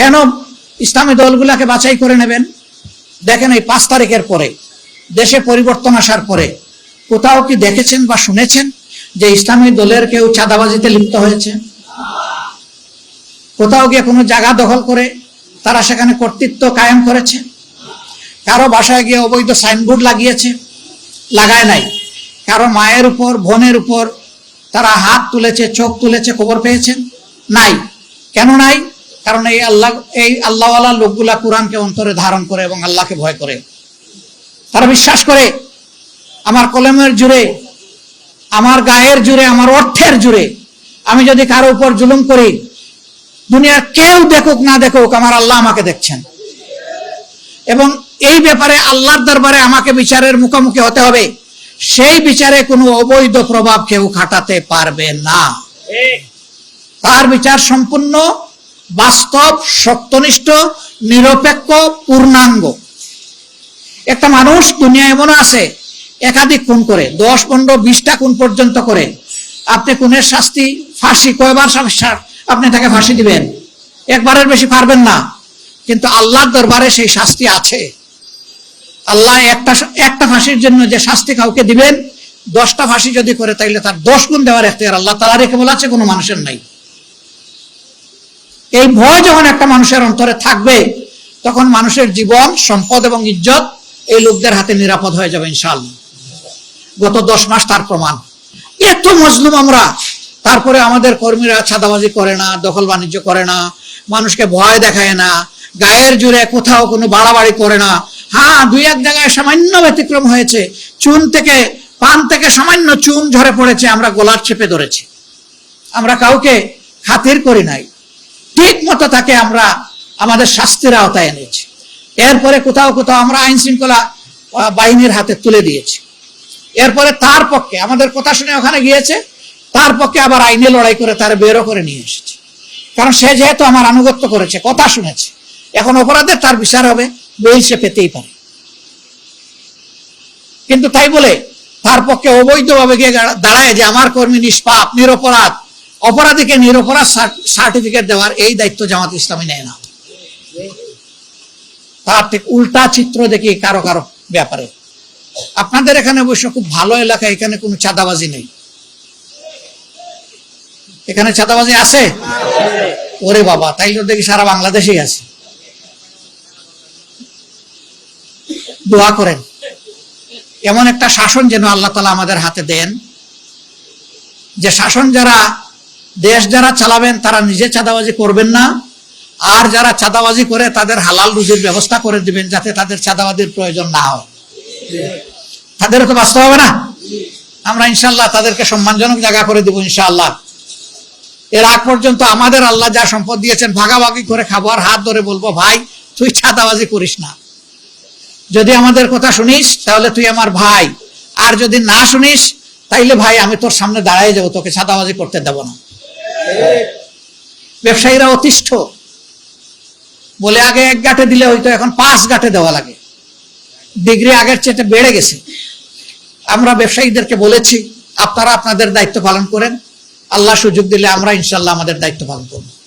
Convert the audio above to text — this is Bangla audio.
কেন ইসলামী দলগুলাকে বাছাই করে নেবেন? দেখেন এই পাঁচ তারিখের পরে, দেশে পরিবর্তন আসার পরে, কোথাও কি দেখেছেন বা শুনেছেন যে ইসলামী দলের কেউ চাঁদাবাজিতে লিপ্ত হয়েছে? কোথাও গিয়ে কোনো জায়গা দখল করে তারা সেখানে কর্তৃত্ব কায়েম করেছে? কারও বাসায় গিয়ে অবৈধ সাইনবোর্ড লাগিয়েছে? লাগায় নাই। কারও মায়ের উপর, বোনের উপর তারা হাত তুলেছে, চোখ তুলেছে, খবর পেয়েছেন? নাই। কেন নাই? কারণ এই আল্লাহ এই আল্লাহওয়ালা লোকগুলা কোরআনকে অন্তরে ধারণ করে এবং আল্লাহকে ভয় করে। তারা বিশ্বাস করে আমার কলমের জুড়ে আমার গায়ের জুড়ে আমার অর্থের জুড়ে আমি যদি কারও উপর জুলুম করি দুনিয়ার কেউ দেখুক না দেখুক আমার আল্লাহ আমাকে দেখছেন। এবং এই ব্যাপারে আল্লাহর দরবারে আমাকে বিচারের মুখোমুখি হতে হবে। সেই বিচারে কোনো অবৈধ প্রভাব কেউ খাটাতে পারবে না। তার বিচার সম্পূর্ণ বাস্তব, সত্যনিষ্ঠ, নিরপেক্ষ, পূর্ণাঙ্গ। একটা মানুষ দুনিয়া এমন আছে, একাধিক খুন করে, দশ, পনেরো, বিশটা খুন পর্যন্ত করে। আপনি খুনের শাস্তি, ফাঁসি, কয়বার আপনি তাকে ফাঁসি দিবেন? একবারের বেশি পারবেন না। কিন্তু আল্লাহর দরবারে সেই শাস্তি আছে। আল্লাহ একটা একটা ফাঁসির জন্য যে শাস্তি কাউকে দিবেন, দশটা ফাঁসি যদি করে, তাইলে তার দশ গুণ দেওয়ার এখতিয়ার আল্লাহ তালা রেখে আছে, কোনো মানুষের নাই। এই ভয় যখন একটা মানুষের অন্তরে থাকবে, তখন মানুষের জীবন, সম্পদ এবং ইজ্জত এই লোকদের হাতে নিরাপদ হয়ে যাবে ইনশাআল্লাহ। গত দশ মাস তার প্রমাণ। এত মজলুম আমরা। তারপরে আমাদের কর্মীরা ছাদাবাজি করে না, দখল বাণিজ্য করে না, মানুষকে ভয় দেখায় না, গায়ের জুড়ে কোথাও কোনো বাড়াবাড়ি করে না। হ্যাঁ দুই এক জায়গায় সামান্য ব্যতিক্রম হয়েছে। চুন থেকে, পান থেকে সামান্য চুন ঝরে পড়েছে, আমরা গোলার চেপে ধরেছি। আমরা কাউকে খাতির করি নাই। ঠিক মতো তাকে আমরা আমাদের শাস্তির আওতায় এনেছি। এরপরে কোথাও কোথাও আমরা আইন শৃঙ্খলা বাহিনীর হাতে তুলে দিয়েছি। এরপরে তার পক্ষে, আমাদের কথা শুনে ওখানে গিয়েছে, তার পক্ষে আবার আইনে লড়াই করে তার বেরো করে নিয়ে এসেছে। কারণ সে যেহেতু আমার আনুগত্য করেছে, কথা শুনেছে, এখন অপরাধের তার বিচার হবে বেল সে পেতেই পারে। কিন্তু তাই বলে, তার পক্ষে অবৈধভাবে গিয়ে দাঁড়ায় যে আমার কর্মী নিষ্পাপ, নিরপরাধ অপরাধীকে নিরপরাধ সার্টিফিকেট দেওয়ার এই দায়িত্ব জামাত ইসলামী নেয় না। তার ঠিক উল্টা চিত্র দেখি কারও কারও ব্যাপারে। আপনাদের এখানে অবশ্য খুব ভালো এলাকা, এখানে কোনো চাঁদাবাজি নেই। এখানে চাঁদাবাজি আছে? ওরে বাবা, তাই তো দেখি সারা বাংলাদেশেই আছে। দোয়া করেন। এমন একটা শাসন যেন আল্লাহ তালা আমাদের হাতে দেন, যে শাসন যারা দেশ যারা চালাবেন, তারা নিজে চাঁদাবাজি করবেন না। আর যারা চাঁদাবাজি করে, তাদের হালাল রুজির ব্যবস্থা করে দিবেন যাতে তাদের চাঁদাবাজির প্রয়োজন না হয়। তাদেরও তো বাঁচতে হবে না? আমরা ইনশাল্লাহ তাদেরকে সম্মানজনক জায়গা করে দিব ইনশাআল্লাহ। এর আগ পর্যন্ত আমাদের আল্লাহ যা সম্পদ দিয়েছেন, ভাগাভাগি করে খাব আর হাত ধরে বলব, ভাই, তুই ছাদাবাজি করিস না। যদি আমাদের কথা শুনিস, তাহলে তুই আমার ভাই। আর যদি না শুনিস, তাইলে ভাই, আমি তোর সামনে দাঁড়াই যাব, তোকে ছাদাবাজি করতে দেবো না। ব্যবসায়ীরা অতিষ্ঠ। বলে আগে এক গাঁটে দিলে হয়তো এখন পাঁচ গাঁটে দেওয়া লাগে। ডিগ্রি আগের চেয়ে বেড়ে গেছে। আমরা ব্যবসায়ীদেরকে বলেছি, আপনারা আপনাদের দায়িত্ব পালন করেন। আল্লাহ সুযোগ দিলে আমরা ইনশাল্লাহ আমাদের দায়িত্ব পালন করব।